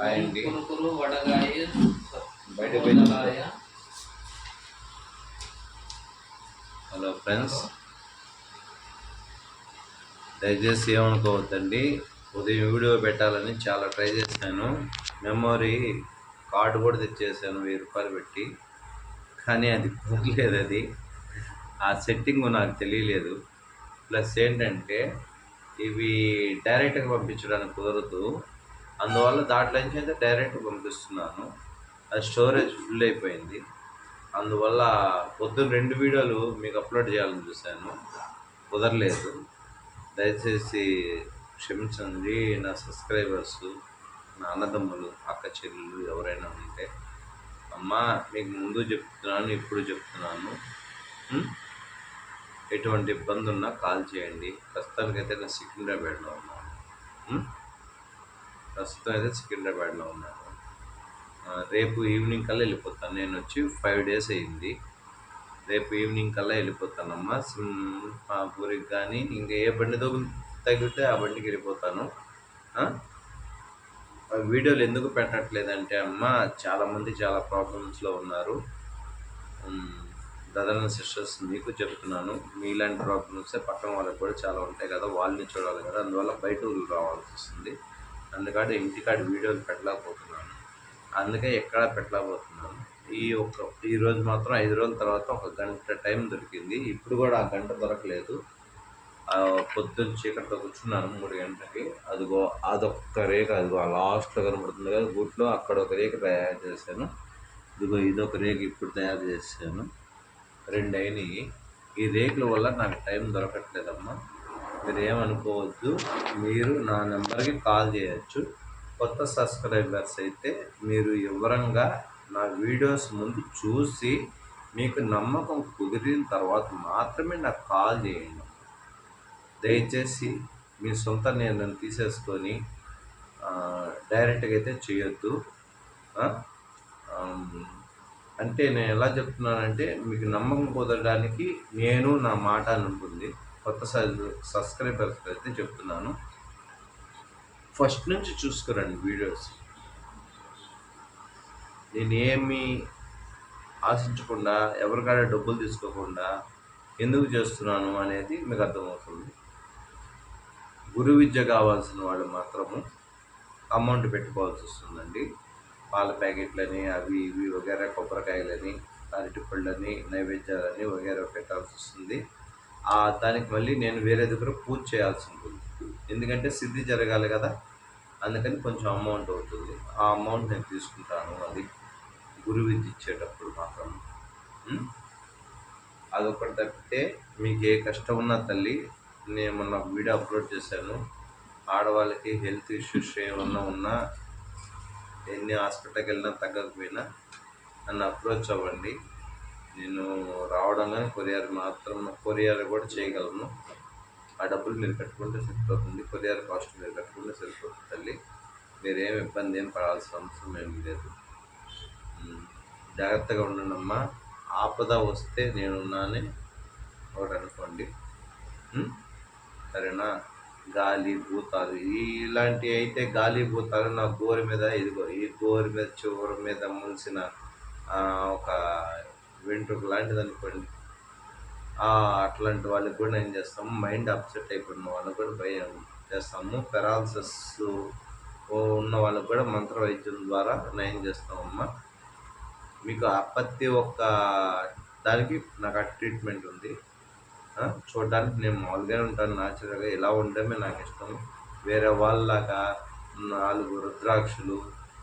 అండి వడగాయ. బయట hello friends. దయచేసి ఏమనుకోవద్దండి. ఉదయం వీడియో పెట్టాలని చాలా ట్రై చేశాను. మెమొరీ కార్డు కూడా తెచ్చేసాను వెయ్యి రూపాయలు పెట్టి. కానీ అది కుదరలేదు అది. ఆ సెట్టింగ్ నాకు తెలియలేదు. ప్లస్ ఏంటంటే ఇవి డైరెక్ట్గా పంపించడానికి కుదరదు. అందువల్ల దాంట్లో నుంచి అయితే డైరెక్ట్ పంపిస్తున్నాను. అది స్టోరేజ్ ఫుల్ అయిపోయింది. అందువల్ల పొద్దున్న రెండు వీడియోలు మీకు అప్లోడ్ చేయాలని చూశాను. కుదరలేదు. దయచేసి క్షమించండి. నా సబ్స్క్రైబర్స్ నా అన్నదమ్ములు అక్క చెల్లెలు ఎవరైనా ఉంటే. అమ్మా మీకు ముందు చెప్తున్నాను ఇప్పుడు చెప్తున్నాను. ఎటువంటి ఇబ్బంది ఉన్నా కాల్ చేయండి. ప్రస్తుతానికైతే నేను సికింద్రాబాద్లో ఉన్నాను. ప్రస్తుతం అయితే సికింద్రాబాద్లో ఉన్నాను. రేపు ఈవినింగ్ కల్లా వెళ్ళిపోతాను. నేను వచ్చి ఫైవ్ డేస్ అయింది. రేపు ఈవినింగ్ కల్లా వెళ్ళిపోతానమ్మా. సింహాపూరికి కానీ ఇంకా ఏ బండి తగిలితే ఆ బండికి వెళ్ళిపోతాను. వీడియోలు ఎందుకు పెట్టట్లేదంటే అమ్మ చాలామంది చాలా ప్రాబ్లమ్స్లో ఉన్నారు. బ్రదర్ అండ్ సిస్టర్స్ మీకు చెప్తున్నాను. మీలాంటి ప్రాబ్లమ్స్ పక్కన వాళ్ళకి కూడా చాలా ఉంటాయి కదా. వాళ్ళని చూడాలి కదా. అందువల్ల బయట ఊళ్ళు రావాల్సి వస్తుంది. అందుకని ఇంటికాడ వీడియోలు పెట్టలేకపోతున్నాను. అందుకే ఎక్కడా పెట్టలేకపోతున్నాను. ఈ ఒక్క ఈరోజు మాత్రం ఐదు రోజుల తర్వాత ఒక గంట టైం దొరికింది. ఇప్పుడు కూడా ఆ గంట దొరకలేదు. పొద్దున్న చీకట్లో కూర్చున్నాను మూడు గంటలకి. అదిగో అదొక్క రేఖ అదిగో ఆ లాస్ట్లో కనబడుతుంది కదా గుట్లో అక్కడ ఒక రేఖ తయారు చేశాను. ఇదిగో ఇదొక రేఖ ఇప్పుడు తయారు చేశాను. రెండు అయినాయి. ఈ రేకుల వల్ల నాకు టైం దొరకట్లేదమ్మా. మీరు ఏమనుకోవద్దు మీరు నా నెంబర్కి కాల్ చేయొచ్చు. కొత్త సబ్స్క్రైబర్స్ అయితే మీరు వివరంగా నా వీడియోస్ ముందు చూసి మీకు నమ్మకం కుదిరిన తర్వాత మాత్రమే నాకు కాల్ చేయండి. దయచేసి మీ సొంత నిర్ణయం తీసేసుకొని డైరెక్ట్గా అయితే చేయొద్దు. అంటే నేను ఎలా చెప్తున్నానంటే మీకు నమ్మకం కుదరడానికి నేను నా మాట అనుకుంది. కొత్త సబ్స్క్రైబర్స్ అయితే చెప్తున్నాను. ఫస్ట్ నుంచి చూసుకురండి వీడియోస్ నేను ఏమి ఆశించకుండా ఎవరికైనా డబ్బులు తీసుకోకుండా ఎందుకు చేస్తున్నాను అనేది మీకు అర్థమవుతుంది. గురు విద్య కావాల్సిన వాళ్ళు మాత్రము అమౌంట్ పెట్టుకోవాల్సి వస్తుందండి. పాల ప్యాకెట్లని అవి ఇవి వగేరా కొబ్బరికాయలని అరటిపళ్ళని నైవేద్యాలని వగేరా పెట్టాల్సి వస్తుంది. దానికి మళ్ళీ నేను వేరే దగ్గర పూజ చేయాల్సి ఉంటుంది. ఎందుకంటే సిద్ధి జరగాలి కదా. అందుకని కొంచెం అమౌంట్ అవుతుంది. ఆ అమౌంట్ నేను తీసుకుంటాను అది. గురు విద్య ఇచ్చేటప్పుడు మాత్రం. అదొకటి తప్పితే మీకు ఏ కష్టం ఉన్నా తల్లి నేను మొన్న వీడియో అప్లోడ్ చేశాను. ఆడవాళ్ళకి హెల్త్ ఇష్యూస్ ఏమన్నా ఉన్నా ఎన్ని హాస్పిటల్కి వెళ్ళినా తగ్గకపోయినా నన్ను అప్రోచ్ అవ్వండి. నేను రావడం కానీ కొరియర్ మాత్రం కొరియర్ కూడా చేయగలను. ఆ డబ్బులు మీరు కట్టుకుంటే సరిపోతుంది కొరియర్ కాస్ట్ మీరు కట్టుకుంటే సరిపోతుంది తల్లి. మీరేం ఇబ్బంది ఏం పడాల్సిన అవసరం ఏం లేదు. జాగ్రత్తగా ఉండండి అమ్మా. ఆపద వస్తే నేనున్నానే ఒకటి అనుకోండి. సరేనా? గాలి భూతాలు ఇలాంటివి అయితే గాలి భూతాలు నా గోరు మీద ఇదిగో ఈ గోరు మీద చివరి మీద ములిసిన ఒక వెంట్రుక లాంటిది అనుకోండి ఆ, అట్లాంటి వాళ్ళకి కూడా ఏం చేస్తాము మైండ్ అప్సెట్ అయిపోయిన వాళ్ళకి కూడా భయం చేస్తాము. పెరాలసిస్ ఉన్న వాళ్ళకి కూడా మంత్ర వైద్యం ద్వారా నయం చేస్తామమ్మా. మీకు ఆ ప్రతి ఒక్క దానికి నాకు ఆ ట్రీట్మెంట్ ఉంది. చూడడానికి నేను మామూలుగానే ఉంటాను న్యాచురల్గా ఇలా ఉండడమే నాకు ఇష్టం. వేరే వాళ్ళలాగా నాలుగు రుద్రాక్షలు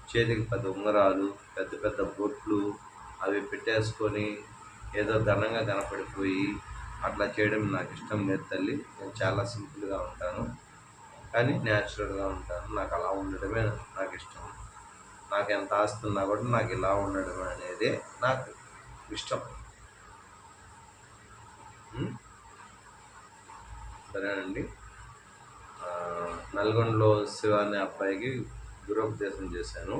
చేతికి పెద్ద ఉంగరాలు పెద్ద పెద్ద బొట్లు అవి పెట్టేసుకొని ఏదో ఘనంగా కనపడిపోయి అట్లా చేయడం నాకు ఇష్టం లేదు తల్లి. నేను చాలా సింపుల్గా ఉంటాను. కానీ న్యాచురల్గా ఉంటాను. నాకు అలా ఉండడమే నాకు ఇష్టం. నాకు ఎంత ఆస్తున్నా కూడా నాకు ఇలా ఉండడం అనేది నాకు ఇష్టం. సరేనండి. నల్గొండలో శివ అనే అబ్బాయికి గురోపదేశం చేశాను.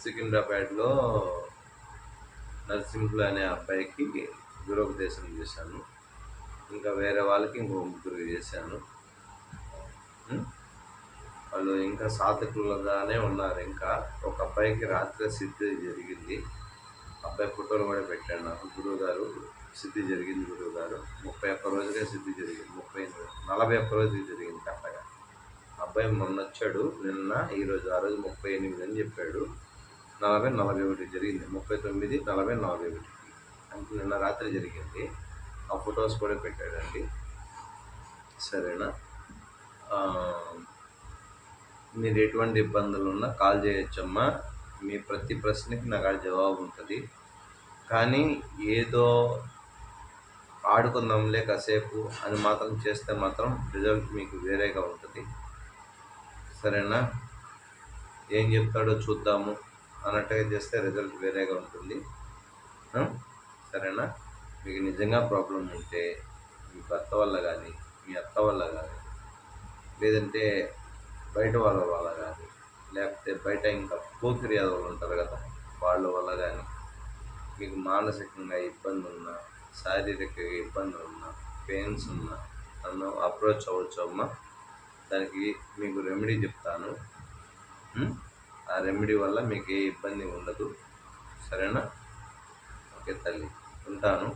సికింద్రాబాద్లో నరసింహులు అనే అబ్బాయికి గురోపదేశం చేశాను. ఇంకా వేరే వాళ్ళకి ఇంకో ముగ్గురు చేశాను. వాళ్ళు ఇంకా సాధకులుగానే ఉన్నారు. ఇంకా ఒక అబ్బాయికి రాత్రి సిద్ధి జరిగింది. అబ్బాయి ఫోటోలు కూడా పెట్టాడు నాకు. గురువు గారు సిద్ధి జరిగింది గురువు గారు. ముప్పై ఒక్క రోజుగా సిద్ధి జరిగింది. ముప్పై నలభై ఒక్క రోజుకి జరిగింది కరెక్ట్గా. అబ్బాయి మొన్న వచ్చాడు నిన్న ఈరోజు ఆ రోజు ముప్పై ఎనిమిది అని చెప్పాడు. నలభై నలభై ఒకటి జరిగింది. ముప్పై తొమ్మిది నలభై నలభై ఒకటి. అంటే నిన్న రాత్రి జరిగింది. ఆ ఫొటోస్ కూడా పెట్టాడండి. సరేనా? మీరు ఎటువంటి ఇబ్బందులు ఉన్నా కాల్ చేయొచ్చమ్మా. మీ ప్రతి ప్రశ్నకి నాకు ఆడ జవాబు ఉంటుంది. కానీ ఏదో ఆడుకుందాంలే కాసేపు అని మాత్రం చేస్తే మాత్రం రిజల్ట్ మీకు వేరేగా ఉంటుంది. సరేనా? ఏం చెప్తాడో చూద్దాము. అన్నట్టుగా చేస్తే రిజల్ట్ వేరేగా ఉంటుంది. సరేనా? మీకు నిజంగా ప్రాబ్లం ఉంటే మీ భర్త వల్ల కానీ మీ అత్త వల్ల కానీ లేదంటే బయట వాళ్ళ వల్ల కానీ లేకపోతే బయట ఇంకా పోకిరి వాళ్ళు ఉంటారు కదా వాళ్ళ వల్ల కానీ మీకు మానసికంగా ఇబ్బంది ఉన్నా శారీరక ఇబ్బంది ఉన్నా పెయిన్స్ ఉన్నా నన్ను అప్రోచ్ అవ్వచ్చు అమ్మ. దానికి మీకు రెమెడీ చెప్తాను. ఆ రెమెడీ వల్ల మీకు ఏ ఇబ్బంది ఉండదు. సరేనా? ఓకే తల్లి ఉంటాను.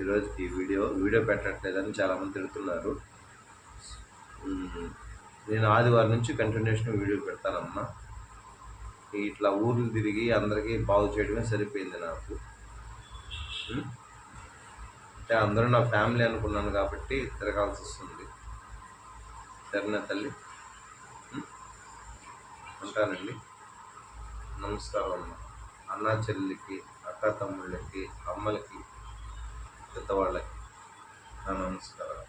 ఈరోజు ఈ వీడియో వీడియో పెట్టట్లేదని చాలామంది తిడుతున్నారు. నేను ఆదివారం నుంచి కంటిన్యూషన్ వీడియో పెడతానమ్మా. ఇట్లా ఊర్లు తిరిగి అందరికీ బాగు చేయడమే సరిపోయింది నాకు. అంటే అందరూ నా ఫ్యామిలీ అనుకున్నాను కాబట్టి తిరగాల్సి వస్తుంది. సరేనా తల్లి? ఉంటానండి. నమస్కారం అమ్మ అన్న చెల్లికి అక్క తమ్ముళ్ళకి అమ్మలకి పెద్దవాళ్ళకి నా నమస్కారం